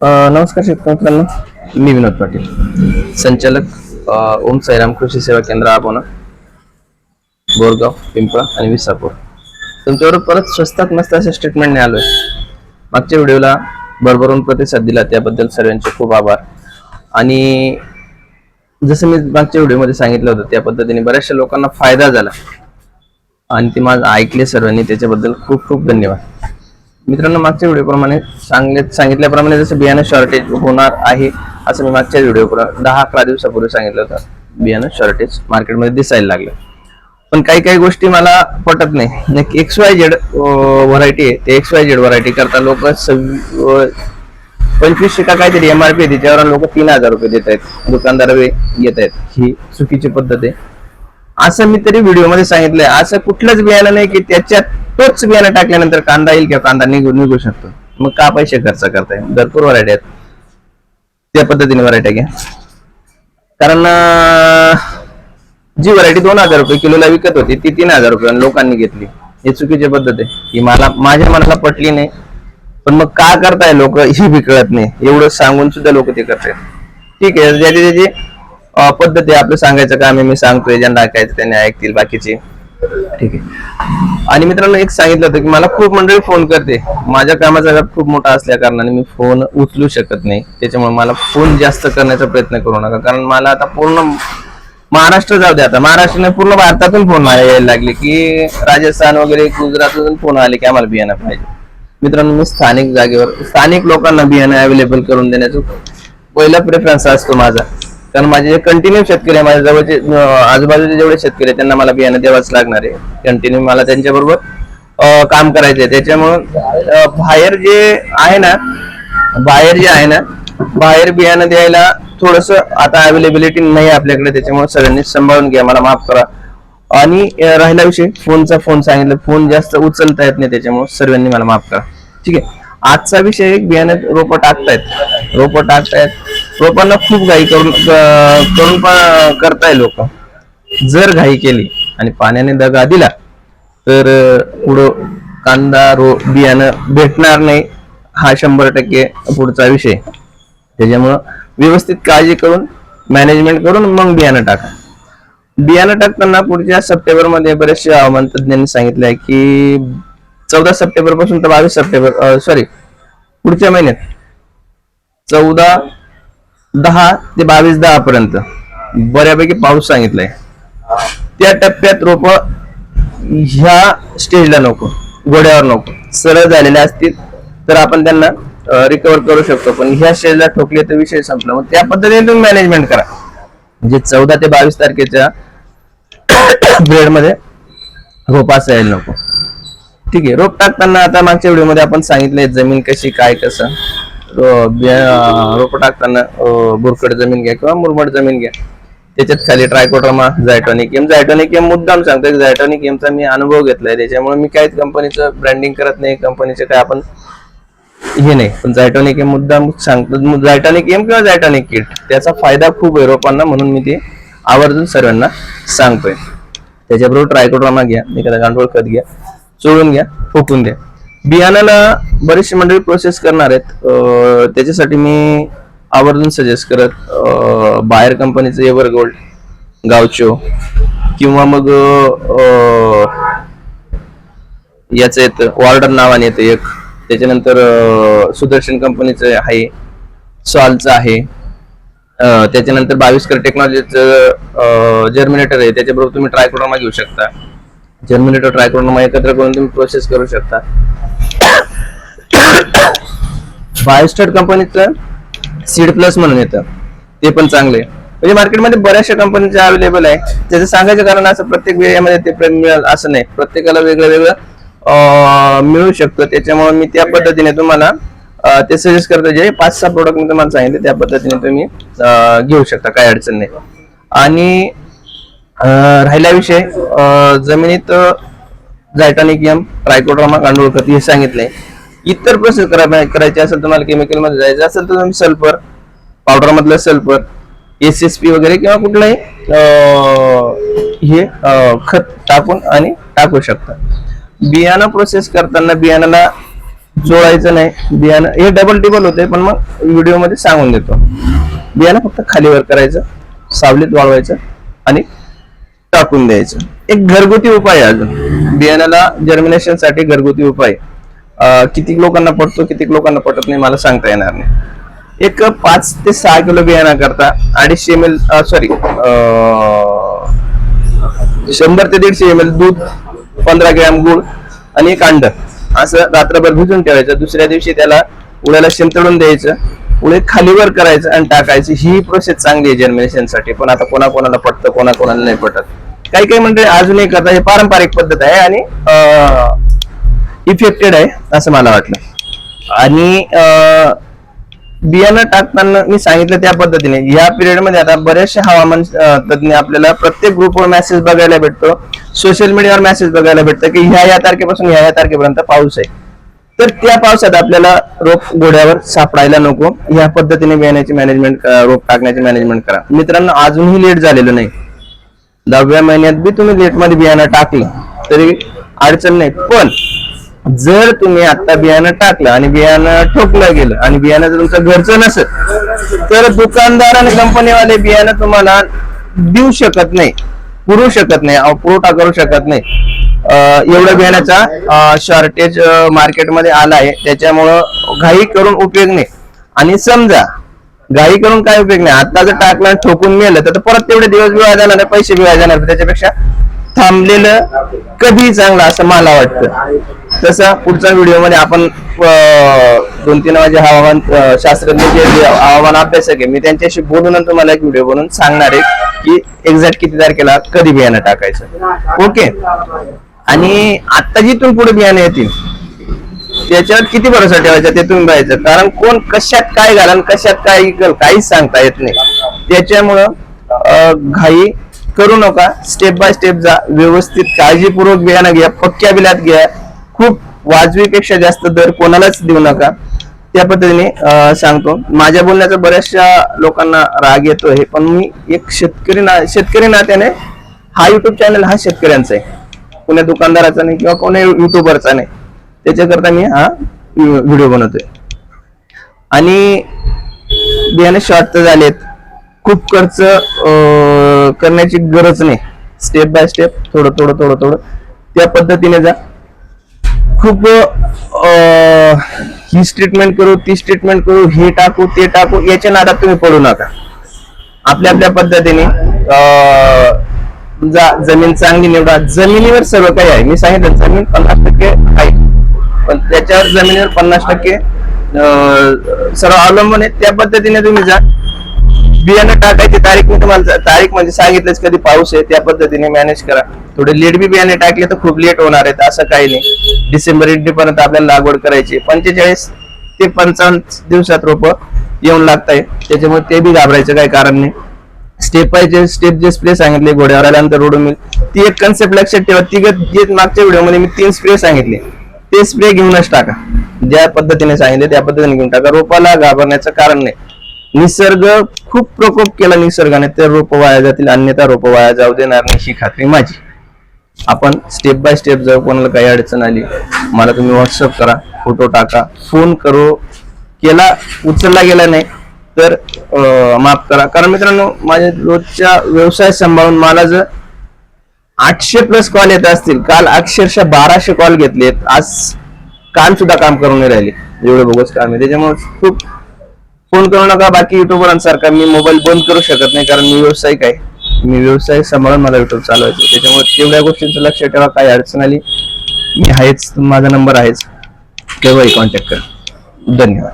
नमस्कार शेतकरी मित्रांनो. मी विनोद पाटील. संचालक ओम साईराम कृषी सेवा केंद्र आपण बोरगाव पिंपळा आणि विसापूर. तुमच्यावर परत स्वस्तात मस्त असे स्टेटमेंटने आलोय मागच्या व्हिडिओला भरभरून प्रतिसाद दिला त्याबद्दल सर्वांचे खूप आभार. आणि जसं मी मागच्या व्हिडिओमध्ये सांगितलं होतं त्या पद्धतीने बऱ्याचशा लोकांना फायदा झाला. आणि ते माझं ऐकले सर्वांनी त्याच्याबद्दल खूप खूप धन्यवाद. मित्रांनो मागच्या व्हिडिओप्रमाणे सांगले सांगितल्याप्रमाणे जसं बियाणं शॉर्टेज होणार आहे असं मी मागच्या व्हिडिओ दहा अकरा दिवसापूर्वी सांगितलं होतं. बियाणं शॉर्टेज मार्केटमध्ये दिसायला लागलं. पण काही काही गोष्टी मला पटत नाही. एक्स वाय झेड व्हरायटी आहे. ते एक्स वाय झेड व्हरायटी करता लोक पंचवीसशे का काहीतरी एम आर पी त्याच्यावर लोक तीन हजार रुपये देत आहेत. दुकानदार येत आहेत. ही चुकीची पद्धत आहे. असं मी तरी व्हिडिओमध्ये सांगितलंय. असं कुठलंच बियाणं नाही की त्याच्यात तोच बियाणं टाकल्यानंतर कांदा येईल किंवा कांदा निघू निघू शकतो. मग का पैसे खर्च करताय? भरपूर व्हरायटी आहेत. त्या पद्धतीने व्हरायटी घ्या. कारण जी व्हरायटी दोन हजार रुपये किलोला विकत होती ती तीन हजार रुपये लोकांनी घेतली. हे चुकीची पद्धत आहे. ही मला माझ्या मनाला पटली नाही. पण मग का करताय लोक? ही बी कळत नाही. एवढं सांगून सुद्धा लोक ते करतात ठीक आहे. ज्याची त्याची पद्धती पद्धत आहे आपलं सांगायचं काम आहे मी सांगतोय. ज्यांना ऐकायचं त्यांनी ऐकतील. बाकीचे ठीक आहे. आणि मित्रांनो एक सांगितलं होतं की मला खूप मंडळी फोन करते. माझ्या कामाचा व्याप खूप मोठा असल्या कारणाने मी फोन उचलू शकत नाही. त्याच्यामुळे मला फोन जास्त करण्याचा प्रयत्न करू नका. कारण मला आता पूर्ण महाराष्ट्र जाऊ दे आता. महाराष्ट्राने पूर्ण भारतातून फोन यायला लागले की राजस्थान वगैरे गुजरातमधून फोन आले की आम्हाला बियाणं पाहिजे. मित्रांनो मी स्थानिक जागेवर स्थानिक लोकांना बियाणं अवेलेबल करून देण्याचा पहिला प्रेफरन्स असतो माझा. कारण माझे जे कंटिन्यू शेतकरी आहे माझ्या जवळचे आजूबाजूचे जेवढे शेतकरी आहेत त्यांना मला बियाणं द्यावंच लागणार आहे. कंटिन्यू मला त्यांच्याबरोबर काम करायचं आहे. त्याच्यामुळं बाहेर जे आहे ना बाहेर जे आहे ना बाहेर बियाणं द्यायला थोडस आता अवेलेबिलिटी नाही आपल्याकडे त्याच्यामुळे सगळ्यांनी सांभाळून घ्या मला माफ करा. आणि राहिला विषय फोनचा फोन सांगितलं फोन जास्त उचलता येत नाही त्याच्यामुळे सर्वांनी मला माफ करा. ठीक आहे. आजचा विषय एक बियाणं रोप टाकतायत. रोप टाकतायत. रोपांना खूप घाई करून करून पण करताय लोक. जर घाई केली आणि पाण्याने दगा दिला तर पुढं कांदा रो बियाणं भेटणार नाही हा शंभर टक्के पुढचा विषय. त्याच्यामुळं व्यवस्थित काळजी करून मॅनेजमेंट करून मग बियाणं टाका. बियाणं टाकताना पुढच्या सप्टेंबरमध्ये बरेचसे हवामान सांगितलं आहे की चौदा सप्टेंबरपासून तर बावीस सप्टेंबर सॉरी पुढच्या महिन्यात चौदा दहा ते बावीस दहा पर्यंत बऱ्यापैकी पाऊस सांगितलाय. त्या टप्प्यात रोप ह्या स्टेजला नको घोड्यावर नको. सरळ झालेल्या असतील तर आपण त्यांना रिकवर करू शकतो. पण ह्या स्टेजला ठोकले तर विषय संपला. मग त्या पद्धतीने तुम्ही मॅनेजमेंट करा. म्हणजे चौदा ते बावीस तारखेच्या ब्रेडमध्ये रोप असायला नको. ठीक आहे रोप टाकताना आता मागच्या व्हिडिओमध्ये आपण सांगितलंय जमीन कशी काय कसं. रोप टाकताना बुरकट जमीन घ्या किंवा मुरमट जमीन घ्या. त्याच्यात खाली ट्रायकोट्रमा झायटॉनिक एम झायटॉनिक एम मुद्दाम सांगतोय. झायटॉनिक एमचा मी अनुभव घेतलाय. त्याच्यामुळे मी काहीच कंपनीचं ब्रँडिंग करत नाही. कंपनीचे काय आपण हे नाही. पण झायटॉनिक एम मुद्दाम सांगतो. झायटॉनिक एम किंवा झायटॉनिक किट त्याचा फायदा खूप आहे रोपांना म्हणून मी ते आवर्जून सर्वांना सांगतोय. त्याच्याबरोबर ट्रायकोड्रामा घ्या. एखादा गांडूळ खत घ्या. चोळून घ्या. फुकून द्या. बियाणाला बरेचसे मंडळी प्रोसेस करणार आहेत. त्याच्यासाठी मी आवर्जून सजेस्ट करत बाहेर कंपनीचं एव्हर गोल्ड गावचो किंवा मग याचं येतं वॉर्डर नावाने येतं एक. त्याच्यानंतर सुदर्शन कंपनीचं आहे सॉलचं आहे. त्याच्यानंतर बावीसकर टेक्नॉलॉजीचं जर्मिनेटर आहे. त्याच्याबरोबर तुम्ही ट्रायकोडोमा घेऊ शकता. जर्मिनेटर मग एकत्र करून तुम्ही प्रोसेस करू शकता. बायोस्टेट कंपनीचं सीड प्लस म्हणून येतं. ते पण चांगले आहे. म्हणजे मार्केटमध्ये बऱ्याचशा कंपनीचे अवेलेबल आहे त्याचं सांगायचं कारण असं प्रत्येक वेळेमध्ये ते प्रेम मिळेल असं नाही. प्रत्येकाला वेगळं वेगळं मिळू शकतं. त्याच्यामुळे मी त्या पद्धतीने तुम्हाला ते सजेस्ट करतो जे पाच सहा प्रोडक्ट मी तुम्हाला सांगितले त्या पद्धतीने तुम्ही घेऊ शकता. काही अडचण नाही. आणि राहिला विषय. अं, जमिनीत झायटानिकियम ट्रायकोड्रामा गांडूळ खत हे सांगितले. इतर प्रोसेस करा करायची असेल तुम्हाला केमिकलमध्ये जायचं असेल तर तुम्ही सल्फर पावडरमधलं सल्फर एस एस पी वगैरे किंवा कुठलंही हे खत टाकून आणि टाकू शकता. बियाणं प्रोसेस करताना बियाणाला जोडायचं नाही. बियाणं हे डबल टेबल होते पण मग व्हिडिओमध्ये सांगून देतो. बियाणं फक्त खालीवर करायचं सावलीत वाळवायचं आणि टाकून द्यायचं. एक घरगुती उपाय अजून बियाण्याला जर्मिनेशनसाठी घरगुती उपाय. किती लोकांना पडतो किती लोकांना पटत नाही मला सांगता येणार नाही. एक पाच ते सहा किलो बियाणा करता अडीचशे एम एल सॉरी शंभर ते दीडशे एम एल दूध पंधरा ग्रॅम गुळ आणि एक अंड. असं रात्रभर भिजून ठेवायचं. दुसऱ्या दिवशी त्याला उड्याला शिंतळून द्यायचं. पुढे खालीवर करायचं आणि टाकायचं ही प्रोसेस चांगली आहे जर्मिनेशनसाठी पण आता कोणा कोणाला पटतं कोणा कोणाला नाही पटत. काही काही म्हणजे अजूनही करता हे पारंपरिक पद्धत आहे आणि इफेक्टेड आहे असं मला वाटलं. आणि अं, बियाणं टाकताना मी सांगितलं त्या पद्धतीने. या पिरियडमध्ये आता बरेचसे हवामान तज्ज्ञ तज्ञ आपल्याला प्रत्येक ग्रुपवर मेसेज बघायला भेटतो. सोशल मीडियावर मेसेज बघायला भेटतं की ह्या या तारखेपासून ह्या या तारखेपर्यंत पाऊस आहे. तर त्या पावसात आपल्याला रोप घोड्यावर सापडायला नको. या पद्धतीने बियाण्याची मॅनेजमेंट रोप टाकण्याची मॅनेजमेंट करा. मित्रांनो अजूनही लेट झालेलं नाही. दहाव्या महिन्यात बी तुम्ही लेटमध्ये बियाणं टाकलं तरी अडचण नाही. पण जर तुम्ही आता बियाणं टाकलं आणि बियाणं ठोकलं गेलं आणि बियाणं जर तुमचं घरचं नसेल तर दुकानदार आणि कंपनीवाले बियाणं तुम्हाला देऊ शकत नाही. पुरू शकत नाही पुरवठा करू शकत नाही. एवढं बियाण्याचा शॉर्टेज मार्केटमध्ये आला आहे. त्याच्यामुळं घाई करून उपयोग नाही. आणि समजा घाई करून काय उपयोग नाही? आता जर टाकलं ठोकून मेलं तर परत तेवढे दिवस विवाह जाणार नाही, पैसे विवाह जाणार त्याच्यापेक्षा थांबलेलं कधीही चांगलं असं मला वाटतं. तसं पुढच्या व्हिडिओमध्ये आपण दोन तीन माझे हवामान शास्त्रज्ञ जे हवामान अभ्यासक आहे मी त्यांच्याशी बोलून तुम्हाला एक व्हिडिओ बनवून सांगणार आहे. की एक्झॅक्ट किती तारखेला कधी बियाणं टाकायचं. ओके आणि आता जिथून पुढे बियाणं येतील त्याच्यावर किती भरोसा ठेवायचा ते तुम्ही पाहायचं कारण कोण कशात काय घाला आणि कशात काय इकल काहीच सांगता येत नाही. त्याच्यामुळं घाई करू नका. स्टेप बाय स्टेप जा. व्यवस्थित काळजीपूर्वक बियाणं घ्या. पक्क्या बिलात घ्या. खूप वाजवीपेक्षा जास्त दर कोणालाच देऊ नका. त्या पद्धतीने सांगतो. माझ्या बोलण्याचा बऱ्याचशा लोकांना राग येतो हे पण मी एक शेतकरी ना शेतकरी नात्याने हा युट्यूब चॅनल हा शेतकऱ्यांचा आहे. कोण्या दुकानदाराचा नाही किंवा कोण्या युट्यूबरचा नाही. त्याच्याकरता मी हा व्हिडिओ बनवतोय. आणि बियाणे शॉर्ट तर झालेत. खूप खर्च करण्याची गरज नाही. स्टेप बाय स्टेप थोडं थोडं थोडं थोडं. त्या पद्धतीने जा. खूप ही ट्रीटमेंट करू ती ट्रीटमेंट करू हे टाकू ते टाकू याच्या नादात तुम्ही पडू नका. आपल्या आपल्या पद्धतीने अं, जा जमीन चांगली निवडा. जमिनीवर सर्व काही आहे. मी सांगितलं जमीन पन्नास टक्के आहे. पण त्याच्यावर जमिनीवर पन्नास टक्के सर्व अवलंबून आहे. त्या पद्धतीने तुम्ही जा. बियाणं टाकायची तारीख मी तुम्हाला तारीख म्हणजे सांगितलंच कधी पाऊस आहे त्या पद्धतीने मॅनेज करा. थोडे लेट बी बियाणे टाकले तर खूप लेट होणार आहेत असं काही नाही. डिसेंबर एंडी पर्यंत आपल्याला लागवड करायची. पंचेचाळीस ते पंचावन्न दिवसात रोप येऊन लागत आहे त्याच्यामुळे ते बी घाबरायचं काही कारण नाही. स्टेप बाय स्टेप जे स्प्रे सांगितले घोड्यावर आल्यानंतर रोड मिल ती एक कन्सेप्ट लक्षात ठेवा. ती जे मागच्या व्हिडिओमध्ये मी तीन स्प्रे सांगितले. ते स्प्रे घेऊनच टाका. ज्या पद्धतीने सांगितले त्या पद्धतीने घेऊन टाका. रोपाला घाबरण्याचं कारण नाही. निसर्ग खूप प्रकोप केला निसर्गाने. तर रोप वाया जातील अन्यथा रोप वाया जाऊ देणार नाही ही खात्री माझी. आपण स्टेप बाय स्टेप जर कोणाला काही अडचण आली मला तुम्ही व्हॉट्सअप करा फोटो टाका. फोन करू केला उचलला गेला नाही तर माफ करा. कारण मित्रांनो माझ्या रोजच्या व्यवसाय सांभाळून मला जर आठशे प्लस कॉल येत असतील काल अक्षरशः बाराशे कॉल घेतलेत आज काल सुद्धा काम करून नाही राहिले. एवढे बोगस काम आहे. त्याच्यामुळे खूप फोन करू नका. बाकी युट्यूबरांसारखा मी मोबाईल बंद करू शकत नाही कारण मी व्यावसायिक आहे. मी व्यवसाय सांभाळून मला युट्यूब चालवायचं त्याच्यामुळे तेवढ्या गोष्टींचं लक्ष ठेवा काही अडचण आली मी आहेच माझा नंबर आहेच. केव्हाही कॉन्टॅक्ट करा. धन्यवाद.